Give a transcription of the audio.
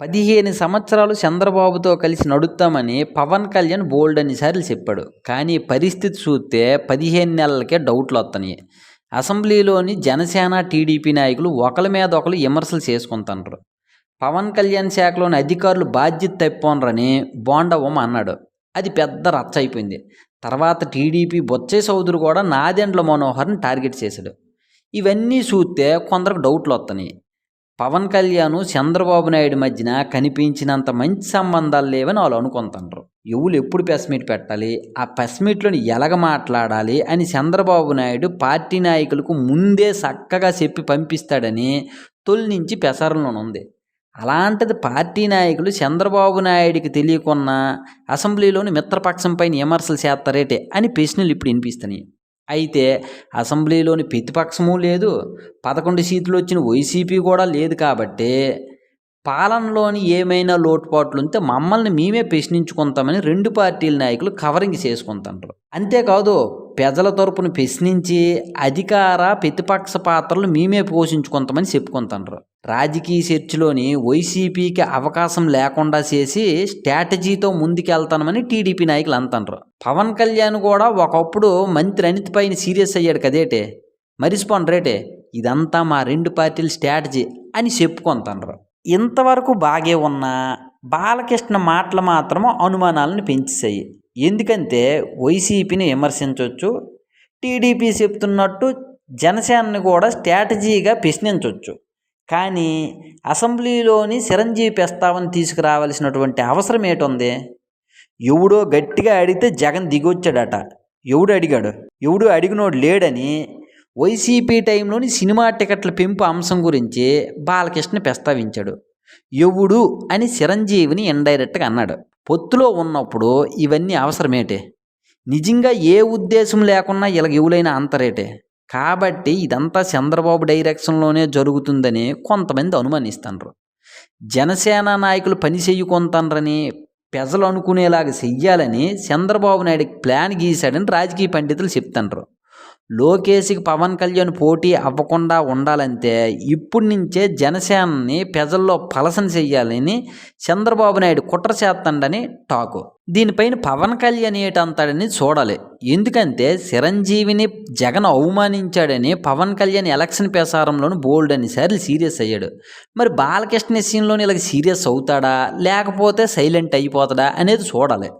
పదిహేను సంవత్సరాలు చంద్రబాబుతో కలిసి నడుస్తామని పవన్ కళ్యాణ్ బోల్డ్ అన్నిసార్లు చెప్పాడు. కానీ పరిస్థితి చూస్తే పదిహేను నెలలకే డౌట్లు వస్తున్నాయి అసెంబ్లీలోని జనసేన టీడీపీ నాయకులు ఒకరి మీద ఒకరు విమర్శలు చేసుకుంటున్నారు. పవన్ కళ్యాణ్ శాఖలోని అధికారులు బాధ్యత తప్పోనరని బోండవ్వమ్మ అన్నాడు. అది పెద్ద రచ్చ అయిపోయింది. తర్వాత టీడీపీ బొచ్చే చౌదరి కూడా నాదెండ్ల మనోహర్ని టార్గెట్ చేశాడు. ఇవన్నీ చూస్తే కొందరికి డౌట్లు వస్తున్నాయి పవన్ కళ్యాణ్ చంద్రబాబు నాయుడు మధ్యన కనిపించినంత మంచి సంబంధాలు లేవని వాళ్ళు అనుకుంటుంటారు ఎవరు ఎప్పుడు ప్రెస్ మీట్ పెట్టాలి? ఆ ప్రెస్ మీట్లోని ఎలాగ మాట్లాడాలి అని చంద్రబాబు నాయుడు పార్టీ నాయకులకు ముందే చక్కగా చెప్పి పంపిస్తాడని తొలి నుంచి పెసరంలోనే ఉంది. అలాంటిది పార్టీ నాయకులు చంద్రబాబు నాయుడికి తెలియకున్నా అసెంబ్లీలోని మిత్రపక్షం పైన విమర్శలు చేస్తారేటే అని ప్రశ్నలు ఇప్పుడు వినిపిస్తున్నాయి. అయితే అసెంబ్లీలోని ప్రతిపక్షము లేదు పదకొండు సీట్లు వచ్చిన వైసీపీ కూడా లేదు కాబట్టి పాలనలోని ఏమైనా లోటుపాట్లు ఉంటే మమ్మల్ని మేమే ప్రశ్నించుకుంటామని రెండు పార్టీల నాయకులు కవరింగ్ చేసుకుంటారు అంతేకాదు ప్రజల తరపున ప్రశ్నించి అధికార ప్రతిపక్ష పాత్రలు మేమే పోషించుకుంటామని చెప్పుకుంటారు రాజకీయ చర్చలోని వైసీపీకి అవకాశం లేకుండా చేసి స్ట్రాటజీతో ముందుకెళ్తానమని టీడీపీ నాయకులు అంటారు పవన్ కళ్యాణ్ కూడా ఒకప్పుడు మంత్రి అనిత్ పైన సీరియస్ అయ్యాడు కదేటే? మరిసిపోండి రేటే? ఇదంతా మా రెండు పార్టీల స్ట్రాటజీ అని చెప్పుకుంటారు ఇంతవరకు బాగే ఉన్న బాలకృష్ణ మాటలు మాత్రము అనుమానాలను పెంచేసాయి ఎందుకంటే వైసీపీని విమర్శించవచ్చు టీడీపీ చెప్తున్నట్టు జనసేనని కూడా స్ట్రాటజీగా ప్రశ్నించవచ్చు కానీ అసెంబ్లీలోని చిరంజీవి ప్రస్తావన తీసుకురావాల్సినటువంటి అవసరం ఏటుంది? ఎవడో గట్టిగా అడిగితే జగన్ దిగొచ్చాడట. ఎవడు అడిగాడు? ఎవడు అడిగినోడు లేడని వైసీపీ టైంలోని సినిమా టికెట్ల పెంపు అంశం గురించి బాలకృష్ణ ప్రస్తావించాడు. ఎవడు అని చిరంజీవిని ఇండైరెక్ట్గా అన్నాడు. పొత్తులో ఉన్నప్పుడు ఇవన్నీ అవసరమేటే? నిజంగా ఏ ఉద్దేశం లేకున్నా ఇలా ఎవరైనా అంతరేటే. కాబట్టి ఇదంతా చంద్రబాబు డైరెక్షన్లోనే జరుగుతుందని కొంతమంది అనుమానిస్తున్నారు జనసేన నాయకులు పని చెయ్యుకుంటారని ప్రజలు అనుకునేలాగా చెయ్యాలని చంద్రబాబు నాయుడికి ప్లాన్ గీశాడని రాజకీయ పండితులు చెప్తుండ్రు. లోకేష్కి పవన్ కళ్యాణ్ పోటీ అవ్వకుండా ఉండాలంటే ఇప్పటి నుంచే జనసేనని ప్రజల్లో పలసన చెయ్యాలని చంద్రబాబు నాయుడు కుట్ర చేస్తాడని టాకు. దీనిపైన పవన్ కళ్యాణ్ ఏటంతాడని చూడాలి. ఎందుకంటే చిరంజీవిని జగన్ అవమానించాడని పవన్ కళ్యాణ్ ఎలక్షన్ ప్రసారంలోని బోల్డ్ అనేసారి సీరియస్ అయ్యాడు. మరి బాలకృష్ణ విషయంలోని ఇలాగ సీరియస్ అవుతాడా? లేకపోతే సైలెంట్ అయిపోతాడా? అనేది చూడాలి.